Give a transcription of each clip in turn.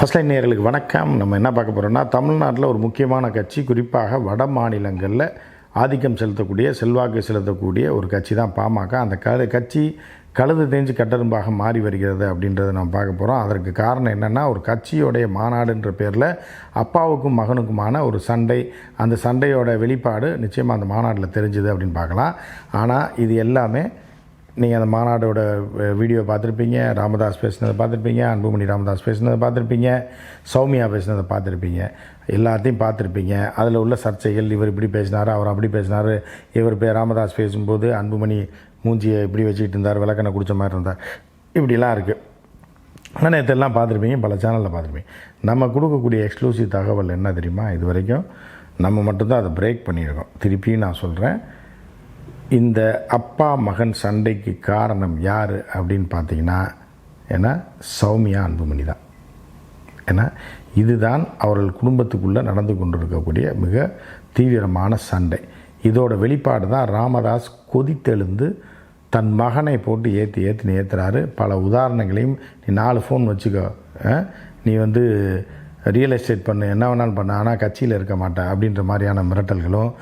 First line நேர்களுக்கு வணக்கம். நம்ம என்ன பார்க்க போகிறோம்னா தமிழ்நாட்டில் ஒரு முக்கியமான கட்சி குறிப்பாக வட மாநிலங்களில் ஆதிக்கம் செலுத்தக்கூடிய செல்வாக்கு செலுத்தக்கூடிய ஒரு கட்சி தான் பாமக. அந்த க கட்சி கழுது தேஞ்சு கட்டரும்பாக மாறி வருகிறது அப்படின்றத நம்ம பார்க்க போகிறோம் அதற்கு காரணம் என்னென்னா ஒரு கட்சியோடைய மாநாடுன்ற பேரில் அப்பாவுக்கும் மகனுக்குமான ஒரு சண்டை அந்த சண்டையோட வெளிப்பாடு நிச்சயமாக அந்த மாநாட்டில் தெரிஞ்சுது அப்படின்னு பார்க்கலாம். ஆனால் இது எல்லாமே நீங்கள் அந்த மாநாடோட வீடியோ பார்த்துருப்பீங்க ராமதாஸ் பேசுனதை பார்த்துருப்பீங்க அன்புமணி ராமதாஸ் பேசுனதை பார்த்துருப்பீங்க சௌமியா பேசுனதை பார்த்துருப்பீங்க எல்லாத்தையும் பார்த்துருப்பீங்க. அதில் உள்ள சர்ச்சைகள் இவர் இப்படி பேசினார் அவர் அப்படி பேசினார். இவர் பே ராமதாஸ் பேசும்போது அன்புமணி மூஞ்சியை இப்படி வச்சுக்கிட்டு இருந்தார் விளக்கணை குடித்த மாதிரி இருந்தார். இப்படிலாம் இருக்குது ஆனால் நேற்றெல்லாம் பார்த்துருப்பீங்க பல சேனலில் பார்த்துருப்பீங்க. நம்ம கொடுக்கக்கூடிய எக்ஸ்க்ளூசிவ் தகவல் என்ன தெரியுமா? இது வரைக்கும் நம்ம மட்டும்தான் அதை பிரேக் பண்ணியிருக்கோம். திருப்பியும் நான் சொல்கிறேன் இந்த அப்பா மகன் சண்டைக்கு காரணம் யார் அப்படின்னு பார்த்தீங்கன்னா ஏன்னா சௌமியா அன்புமணி தான். ஏன்னா இதுதான் அவர்கள் குடும்பத்துக்குள்ளே நடந்து கொண்டிருக்கக்கூடிய மிக தீவிரமான சண்டை. இதோட வெளிப்பாடு தான் ராமதாஸ் கொதித்தெழுந்து தன் மகனை போட்டு ஏற்றி ஏற்றினு ஏற்றுறாரு பல உதாரணங்களையும் நீ நாலு ஃபோன் வச்சுக்கோ. நீ வந்து ரியல் எஸ்டேட் பண்ணு. என்ன வேணாலும் பண்ண. ஆனால் கட்சியில் இருக்க மாட்டேன். அப்படின்ற மாதிரியான மிரட்டல்களும்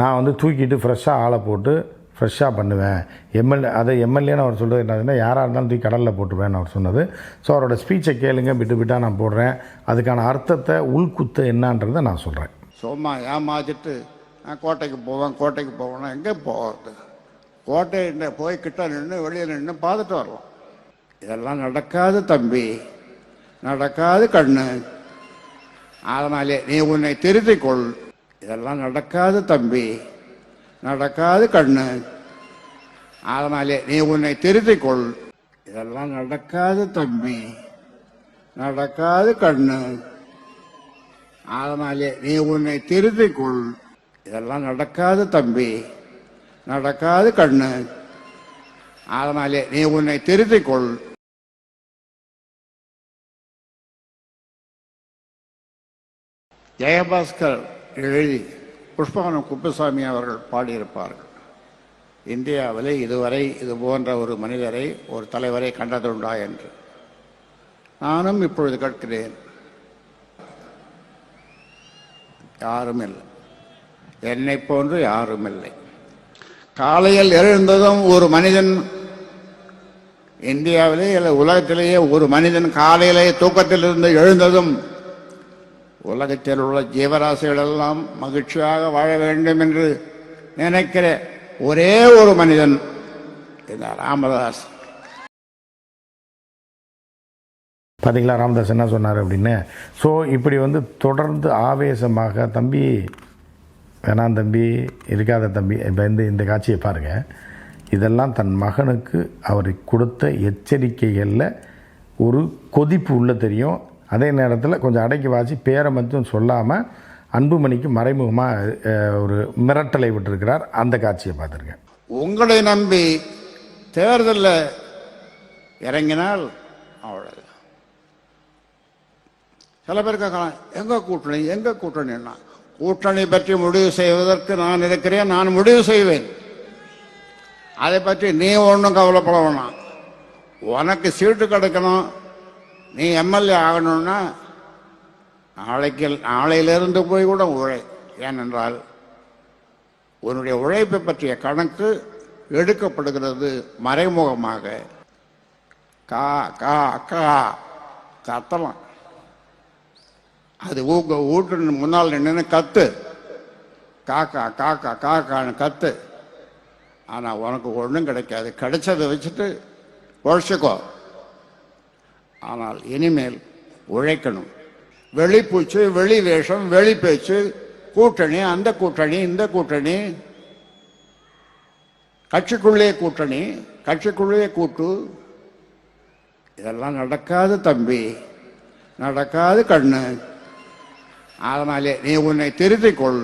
நான் வந்து தூக்கிட்டு ஃப்ரெஷ்ஷாக ஆளை போட்டு ஃப்ரெஷ்ஷாக பண்ணுவேன். எம்எல்ஏ அதை எம்எல்ஏன்னு அவர் சொல்கிறது என்னதுன்னா யாராக இருந்தாலும் தூக்கி கடலில் போட்டுருவேன்னு அவர் சொன்னது. ஸோ அவரோட ஸ்பீச்சை கேளுங்க விட்டு விட்டால் நான் போடுறேன். அதுக்கான அர்த்தத்தை உள்குத்து என்னன்றதை நான் சொல்கிறேன் சும்மா ஏமாத்திட்டு நான் கோட்டைக்கு போவேன் கோட்டைக்கு போவேன்னா எங்கே போகிறது கோட்டை போய் கிட்ட நின்று வெளியே நின்று பார்த்துட்டு வரலாம். இதெல்லாம் நடக்காது தம்பி. நடக்காது கண்ணு. அதனாலே நீ உன்னை திருத்திக்கொள் இதெல்லாம் நடக்காது தம்பி. நடக்காது கண்ணு. அதனாலே நீ உன்னை திருத்திக் கொள் இதெல்லாம் நடக்காது தம்பி. நடக்காது கண்ணு. அதனாலே நீ உன்னை திருத்திக் கொள் இதெல்லாம் நடக்காது தம்பி. நடக்காது கண்ணு. அதனாலே நீ உன்னை திருத்திக் கொள் ஜெயபாஸ்கர் எழுதி புஷ்பவனம் குப்புசாமி அவர்கள் பாடியிருப்பார்கள். இந்தியாவிலே இதுவரை இது போன்ற ஒரு மனிதரை ஒரு தலைவரை கண்டதுண்டா என்று. நானும் இப்பொழுது கேட்கிறேன். யாரும் இல்லை. என்னை போன்று யாரும் இல்லை. காலையில் எழுந்ததும் ஒரு மனிதன் இந்தியாவிலே இல்லை உலகத்திலேயே ஒரு மனிதன் காலையிலே தூக்கத்திலிருந்து எழுந்ததும் உலகத்தில் உள்ள ஜீவராசிகள் எல்லாம் மகிழ்ச்சியாக வாழ வேண்டும் என்று நினைக்கிற ஒரே ஒரு மனிதன் இந்த ராமதாஸ். பார்த்தீங்களா ராமதாஸ் என்ன சொன்னார் அப்படின்னு? ஸோ இப்படி வந்து தொடர்ந்து ஆவேசமாக தம்பி வேணாம் தம்பி இருக்காத தம்பி இப்போ இந்த இந்த காட்சியை பாருங்கள் இதெல்லாம் தன் மகனுக்கு அவர் கொடுத்த எச்சரிக்கைகளில் ஒரு கொதிப்பு உள்ள தெரியும். அதே நேரத்தில் கொஞ்சம் அடக்கி வாசி பேரை மட்டும் சொல்லாமல் அன்புமணிக்கு மறைமுகமாக ஒரு மிரட்டலை விட்டிருக்கிறார். அந்த காட்சியை பார்த்துருக்கேன். உங்களை நம்பி தேர்தலில் இறங்கினால் அவ்வளோ சில பேர் கேட்கலாம் எங்கள் கூட்டணி? எங்க கூட்டணின்னா கூட்டணி பற்றி முடிவு செய்வதற்கு நான் இருக்கிறேன் நான் முடிவு செய்வேன். அதை பற்றி நீ ஒன்றும் கவலைப்பட வேணாம். உனக்கு சீட்டு கிடைக்கணும் நீ எம்எல்ஏ ஆகணும்னா நாளைக்கு நாளையிலிருந்து போய் கூட உழை. ஏனென்றால் உன்னுடைய உழைப்பை பற்றிய கணக்கு எடுக்கப்படுகிறது மறைமுகமாக. கா கா கா கத்தலாம் அது ஊக்க வீட்டு முன்னால் நின்று கத்து. காக்கா காக்கா காக்கான்னு கத்து. ஆனால் உனக்கு ஒன்றும் கிடைக்காது. கிடைச்சதை வச்சுட்டு உழைச்சிக்கோ. ஆனால் இனிமேல் உழைக்கணும். வெளிப்பூச்சு வெளி வேஷம் வெளி பேச்சு கூட்டணி அந்த கூட்டணி இந்த கூட்டணி கட்சிக்குள்ளே கூட்டணி கட்சிக்குள்ளே கூட்டு. இதெல்லாம் நடக்காது தம்பி. நடக்காது கண்ணு. அதனாலே நீ உன்னை திருத்திக்கொள்.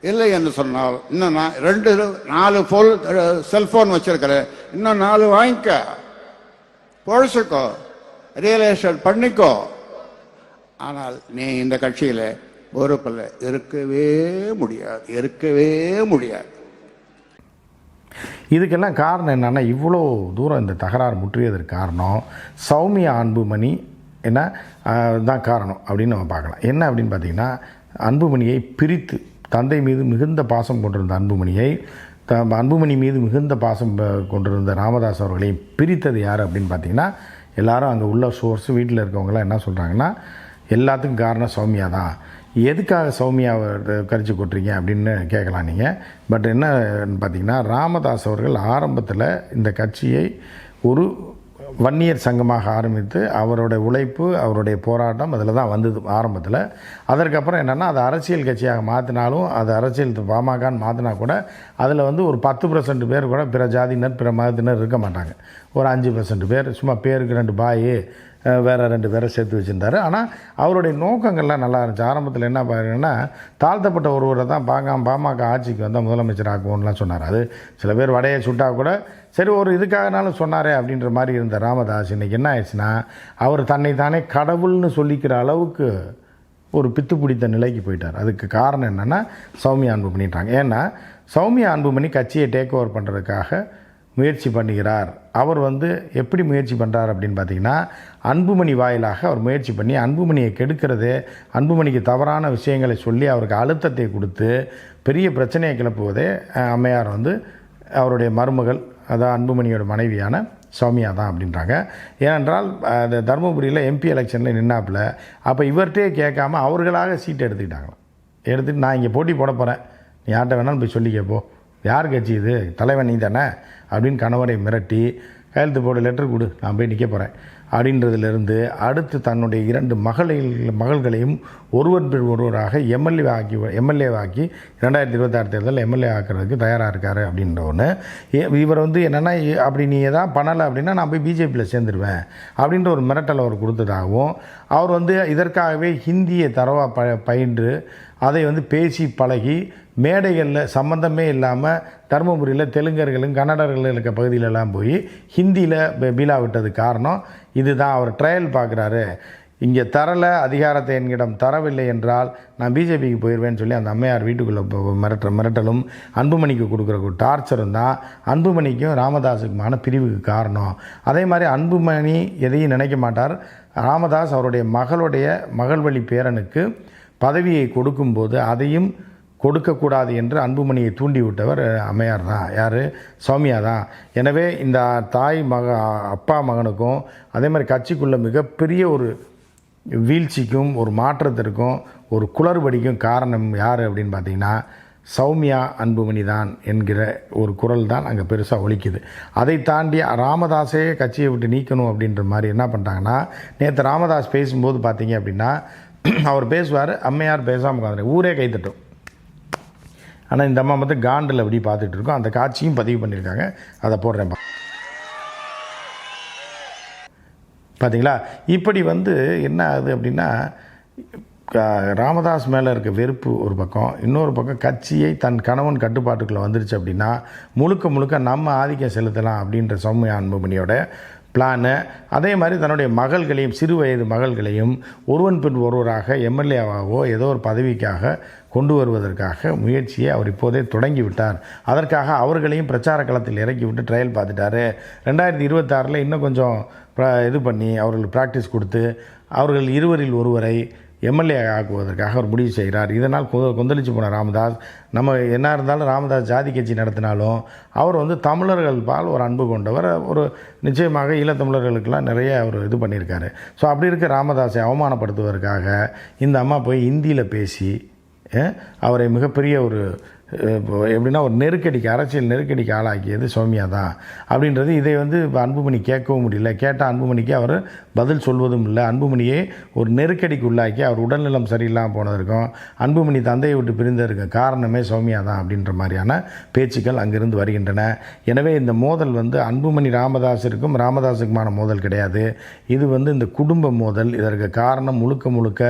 இல்லை என்று சொன்னால் இன்னும் நான் ரெண்டு நாலு போல் செல்போன் வச்சிருக்கிறேன். இன்னும் நாலு வாங்கிக்க. பொழைச்சிக்கோ. ரியல் பண்ணிக்கோ. ஆனால் நீ இந்த கட்சியில் பொறுப்பில் இருக்கவே முடியாது. இருக்கவே முடியாது. இதுக்கெல்லாம் காரணம் என்னென்னா இவ்வளோ தூரம் இந்த தகராறு முற்றியதற்கு காரணம் சௌமியா அன்புமணி என்ன தான் காரணம் அப்படின்னு நம்ம பார்க்கலாம். என்ன அப்படின்னு பார்த்தீங்கன்னா அன்புமணியை பிரித்து தந்தை மீது மிகுந்த பாசம் கொண்டிருந்த அன்புமணியை த அன்புமணி மீது மிகுந்த பாசம் கொண்டிருந்த ராமதாஸ் அவர்களையும் பிரித்தது யார் அப்படின்னு பார்த்தீங்கன்னா எல்லாரும் அங்கே உள்ள சோர்ஸ் வீட்டில் இருக்கவங்களாம் என்ன சொல்கிறாங்கன்னா எல்லாத்துக்கும் காரணம் சௌமியா தான். எதுக்காக சௌமியாவை கரிச்சு கொட்டுறீங்க அப்படின்னு கேட்கலாம் நீங்கள் பட் என்னன்னு பார்த்தீங்கன்னா ராமதாஸ் அவர்கள் ஆரம்பத்தில் இந்த கட்சியை ஒரு வன்னியர் சங்கமாக ஆரம்பித்து அவருடைய உழைப்பு அவருடைய போராட்டம் அதில் தான் வந்தது ஆரம்பத்தில். அதற்கப்புறம் என்னென்னா அது அரசியல் கட்சியாக மாற்றினாலும் அது அரசியல் பாமகன்னு மாற்றினா கூட அதில் வந்து ஒரு பத்து பர்சன்ட் பேர் கூட பிற ஜாதியினர் பிற மதத்தினர் இருக்க மாட்டாங்க. ஒரு அஞ்சு பர்சன்ட் பேர் சும்மா பேருக்கு ரெண்டு பாய் வேறு ரெண்டு பேரை சேர்த்து வச்சுருந்தார். ஆனால் அவருடைய நோக்கங்கள்லாம் நல்லா இருந்துச்சு. ஆரம்பத்தில் என்ன பாருங்கன்னா தாழ்த்தப்பட்ட ஒருவரை தான் பாங்க பாமக ஆட்சிக்கு வந்தால் முதலமைச்சர் ஆக்குவோம்லாம் சொன்னார். அது சில பேர் வடையை சுட்டா கூட சரி ஒரு இதுக்காகனாலும் சொன்னாரே அப்படின்ற மாதிரி இருந்த ராமதாஸ். இன்றைக்கி என்ன ஆயிடுச்சுன்னா அவர் தன்னை தானே கடவுள்னு சொல்லிக்கிற அளவுக்கு ஒரு பித்து பிடித்த நிலைக்கு போயிட்டார். அதுக்கு காரணம் என்னென்னா சௌமியா அன்பு பண்ணிட்டாங்க ஏன்னா சௌமியா அன்புமணி கட்சியை டேக் ஓவர் பண்ணுறதுக்காக முயற்சி பண்ணுகிறார். அவர் வந்து எப்படி முயற்சி பண்ணுறார் அப்படின்னு பார்த்தீங்கன்னா அன்புமணி வாயிலாக அவர் முயற்சி பண்ணி அன்புமணியை கெடுக்கிறது அன்புமணிக்கு தவறான விஷயங்களை சொல்லி அவருக்கு அழுத்தத்தை கொடுத்து பெரிய பிரச்சனையை கிளப்புவதே அம்மையார் வந்து அவருடைய மருமகள் அதான் அன்புமணியோட மனைவியான சௌமியா தான் அப்படின்றாங்க. ஏனென்றால் அந்த தருமபுரியில் எம்பி எலெக்ஷனில் நின்னாப்பில் அப்போ இவர்கிட்டே கேட்காம அவர்களாக சீட் எடுத்துக்கிட்டாங்களாம். எடுத்துகிட்டு நான் இங்கே போட்டி போட போகிறேன் நீ யார்கிட்ட வேணாலும் போய் சொல்லி கேட்போம் யார் கட்சி இது? தலைவன் நீ தானே? அப்படின்னு கணவரை மிரட்டி கையெழுத்து போடு லெட்டர் கொடு நான் போய் நிற்க போகிறேன் அப்படின்றதிலிருந்து அடுத்து தன்னுடைய இரண்டு மகளை மகள்களையும் ஒருவர் பின் ஒருவராக எம்எல்ஏ ஆக்கி எம்எல்ஏ ஆக்கி ரெண்டாயிரத்தி இருபத்தாறு தேர்தலில் எம்எல்ஏ ஆக்கிறதுக்கு தயாராக இருக்காரு அப்படின்ற ஒன்று இவர் வந்து என்னென்னா அப்படி நீ எதாவது பண்ணலை அப்படின்னா நான் போய் பிஜேபியில் சேர்ந்துருவேன் அப்படின்ற ஒரு மிரட்டல் அவர் கொடுத்ததாகவும் அவர் வந்து இதற்காகவே ஹிந்தியை தரவா ப பயின்று அதை வந்து பேசி பழகி மேடைகளில் சம்மந்தமே இல்லாமல் தருமபுரியில் தெலுங்கர்களும் கன்னடர்களும் இருக்க பகுதியிலலாம் போய் ஹிந்தியில் பீலா விட்டது காரணம். இதுதான் அவர் ட்ரையல் பார்க்குறாரு. இங்கே தரல அதிகாரத்தை என்கிடம் தரவில்லை என்றால் நான் பிஜேபிக்கு போயிடுவேன்னு சொல்லி அந்த அம்மையார் வீட்டுக்குள்ளே மிரட்ட மிரட்டலும் அன்புமணிக்கு கொடுக்குற டார்ச்சரும் தான். அன்புமணிக்கும் ராமதாஸுக்குமான பிரிவுக்கு காரணம். அதே மாதிரி அன்புமணி எதையும் நினைக்க மாட்டார். ராமதாஸ் அவருடைய மகளுடைய மகள் வழி பேரனுக்கு பதவியை கொடுக்கும்போது அதையும் கொடுக்கக்கூடாது என்று அன்புமணியை தூண்டிவிட்டவர் அம்மையார் தான். யார்? சௌமியா தான். எனவே இந்த தாய் மக அப்பா மகனுக்கும் அதே மாதிரி கட்சிக்குள்ளே மிகப்பெரிய ஒரு வீழ்ச்சிக்கும் ஒரு மாற்றத்திற்கும் ஒரு குளறுபடிக்கும் காரணம் யார் அப்படின்னு பார்த்தீங்கன்னா சௌமியா அன்புமணி தான் என்கிற ஒரு குரல் தான் அங்கே பெருசாக ஒழிக்குது அதை தாண்டி ராமதாஸே கட்சியை விட்டு நீக்கணும் அப்படின்ற மாதிரி என்ன பண்ணிட்டாங்கன்னா நேற்று ராமதாஸ் பேசும்போது பார்த்தீங்க அப்படின்னா அவர் பேசுவார் அம்மையார் பேசாமல் உட்காந்துரு ஊரே கைத்தட்டும் ஆனால் இந்த அம்மா மட்டும் காண்டில் அப்படி பார்த்துட்டு இருக்கோம். அந்த காட்சியும் பதிவு பண்ணியிருக்காங்க. அதை போடுறேன். பார்த்தீங்களா இப்படி வந்து என்ன ஆகுது அப்படின்னா ராமதாஸ் மேலே இருக்க வெறுப்பு ஒரு பக்கம். இன்னொரு பக்கம் கட்சியை தன் கணவன் கட்டுப்பாட்டுக்குள்ளே வந்துருச்சு அப்படின்னா முழுக்க முழுக்க நம்ம ஆதிக்கம் செலுத்தலாம் அப்படின்ற சௌமியா அன்புமணியோட பிளானு அதே மாதிரி தன்னுடைய மகள்களையும் சிறு வயது மகள்களையும் ஒருவன் பின் ஒருவராக எம்எல்ஏவாகவோ ஏதோ ஒரு பதவிக்காக கொண்டு வருவதற்காக முயற்சியை அவர் இப்போதே தொடங்கிவிட்டார். அதற்காக அவர்களையும் பிரச்சார களத்தில் இறக்கி விட்டு ட்ரையல் பார்த்துட்டாரு. ரெண்டாயிரத்தி இருபத்தாறில் இன்னும் கொஞ்சம் இது பண்ணி அவர்கள் ப்ராக்டிஸ் கொடுத்து அவர்கள் இருவரில் ஒருவரை எம்எல்ஏ ஆக்குவதற்காக அவர் முடிவு செய்கிறார். இதனால் கொந்தளிச்சு போன ராமதாஸ் நம்ம என்ன இருந்தாலும் ராமதாஸ் ஜாதி கட்சி நடத்தினாலும் அவர் வந்து தமிழர்கள் பால் ஒரு அன்பு கொண்டவர். ஒரு நிச்சயமாக ஈழத்தமிழர்களுக்கெல்லாம் நிறைய அவர் இது பண்ணியிருக்காரு. ஸோ அப்படி இருக்க ராமதாஸை அவமானப்படுத்துவதற்காக இந்த அம்மா போய் ஹிந்தியில் பேசி அவரை மிகப்பெரிய ஒரு இப்போ எப்படின்னா ஒரு நெருக்கடிக்கு அரசியல் நெருக்கடிக்கு ஆளாக்கியது சௌமியா தான். அப்படின்றது இதை வந்து இப்போ அன்புமணி கேட்கவும் முடியல. கேட்டால் அன்புமணிக்கு அவர் பதில் சொல்வதும் இல்லை. அன்புமணியை ஒரு நெருக்கடிக்கு உள்ளாக்கி அவர் உடல்நலம் சரியில்லாமல் போனதற்கும் அன்புமணி தந்தையை விட்டு பிரிந்ததற்கு காரணமே சௌமியா தான் அப்படின்ற மாதிரியான பேச்சுக்கள் அங்கிருந்து வருகின்றன. எனவே இந்த மோதல் வந்து அன்புமணி ராமதாஸிற்கும் ராமதாஸுக்குமான மோதல் கிடையாது. இது வந்து இந்த குடும்ப மோதல். இதற்கு காரணம் முழுக்க முழுக்க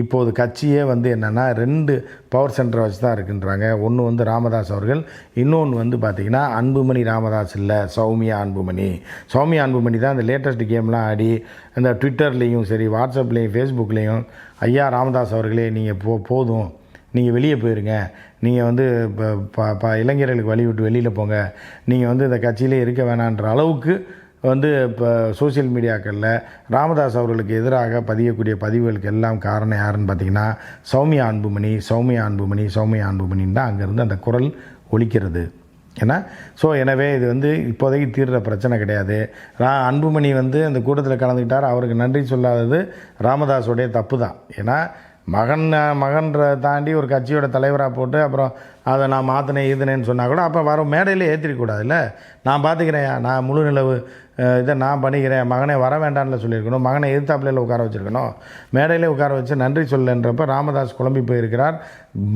இப்போது கட்சியே வந்து என்னென்னா ரெண்டு பவர் சென்டரை வச்சு தான் இருக்குன்றாங்க. ஒன்று வந்து ராமதாஸ் அவர்கள் இன்னொன்று வந்து பார்த்திங்கன்னா அன்புமணி ராமதாஸ் இல்லை சௌமியா அன்புமணி. சௌமியா அன்புமணி தான் இந்த லேட்டஸ்ட் கேம்லாம் ஆடி இந்த ட்விட்டர்லேயும் சரி வாட்ஸ்அப்லேயும் ஃபேஸ்புக்லேயும் ஐயா ராமதாஸ் அவர்களே நீங்கள் போ போதும். நீங்கள் வெளியே போயிருங்க. நீங்கள் வந்து இப்போ ப ப இளைஞர்களுக்கு வழி விட்டு வெளியில் போங்க. நீங்கள் வந்து இந்த கட்சியிலே இருக்க வேணான்ற அளவுக்கு வந்து இப்போ சோஷியல் மீடியாக்களில் ராமதாஸ் அவர்களுக்கு எதிராக பதியக்கூடிய பதிவுகளுக்கு எல்லாம் காரணம் யாருன்னு பார்த்தீங்கன்னா சௌமியா அன்புமணி சௌமியா அன்புமணி சௌமியா அன்புமணின்னு தான் அங்கேருந்து அந்த குரல் ஒழிக்கிறது ஏன்னா ஸோ எனவே இது வந்து இப்போதைக்கு தீர்ற பிரச்சனை கிடையாது. ரா அன்புமணி வந்து அந்த கூட்டத்தில் கலந்துக்கிட்டார். அவருக்கு நன்றி சொல்லாதது ராமதாஸுடைய தப்பு தான் ஏன்னா மகன் மகன்ற தாண்டி ஒரு கட்சியோட தலைவராக போட்டு அப்புறம் அதை நான் மாற்றினேன் ஈதுனேன்னு சொன்னால் கூட அப்போ வர மேடையில் ஏற்றிருக்கூடாதுல்ல நான் பார்த்துக்கிறேன் நான் முழு நிலவு இதை நான் பண்ணிக்கிறேன் மகனை வர வேண்டாம்னு சொல்லியிருக்கணும் மகனை எதிர்த்தாப்பிலையில் உட்கார வச்சிருக்கணும் மேடையிலே உட்கார வச்சு நன்றி சொல்லன்றப்ப ராமதாஸ் குழம்பி போயிருக்கிறார்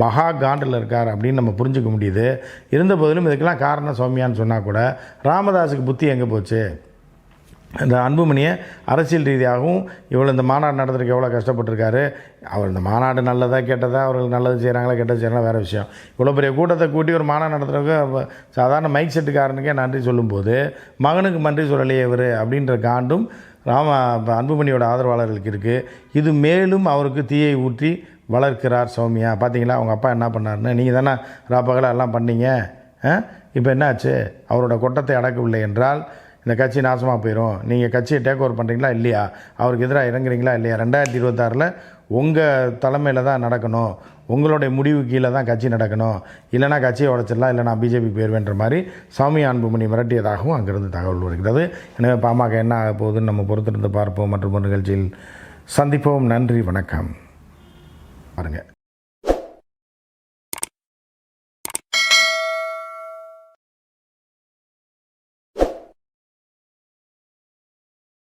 மகா காண்டில் இருக்கார் அப்படின்னு நம்ம புரிஞ்சுக்க முடியுது. இருந்த போதிலும் இதுக்கெல்லாம் காரணம் சௌமியான்னு சொன்னால் கூட ராமதாஸுக்கு புத்தி எங்கே போச்சு? இந்த அன்புமணியை அரசியல் ரீதியாகவும் இவ்வளோ இந்த மாநாடு நடத்துறதுக்கு எவ்வளோ கஷ்டப்பட்டிருக்காரு? அவர் இந்த மாநாடு நல்லதா கெட்டதா அவர்கள் நல்லது செய்கிறாங்களா கெட்டது செய்கிறாங்களா வேறு விஷயம். இவ்வளோ பெரிய கூட்டத்தை கூட்டி ஒரு மாநாடு நடத்துறதுக்கு சாதாரண மைக் செட்டுக்காரனுக்கே நன்றி சொல்லும்போது மகனுக்கு நன்றி சொல்லலையே இவர் அப்படின்ற காண்டும் ராம அன்புமணியோட ஆதரவாளர்களுக்கு இருக்குது இது மேலும் அவருக்கு தீயை ஊற்றி வளர்க்கிறார் சௌமியா. பார்த்தீங்களா அவங்க அப்பா என்ன பண்ணாருன்னு நீங்கள் தானே ராப்பகலாக எல்லாம் பண்ணீங்க இப்போ என்னாச்சு? அவரோட கொட்டத்தை அடக்கவில்லை என்றால் இந்த கட்சி நாசமாக போயிடும் நீங்கள் கட்சியை டேக் ஓவர் பண்ணுறீங்களா இல்லையா? அவருக்கு எதிராக இறங்குறீங்களா இல்லையா? ரெண்டாயிரத்தி இருபத்தாறில் உங்கள் தலைமையில் தான் நடக்கணும். உங்களுடைய முடிவு கீழே தான் கட்சி நடக்கணும். இல்லைனா கட்சியை உடச்சிடலாம் இல்லை நான் பிஜேபி போயிடுவேன்ற மாதிரி சாமி அன்புமணி மிரட்டியதாகவும் அங்கிருந்து தகவல் வருகிறது. எனவே பாமக என்ன ஆக போகுதுன்னு நம்ம பொறுத்திருந்து பார்ப்போம். மற்றும் ஒரு நிகழ்ச்சியில் சந்திப்போம். நன்றி வணக்கம். பாருங்கள்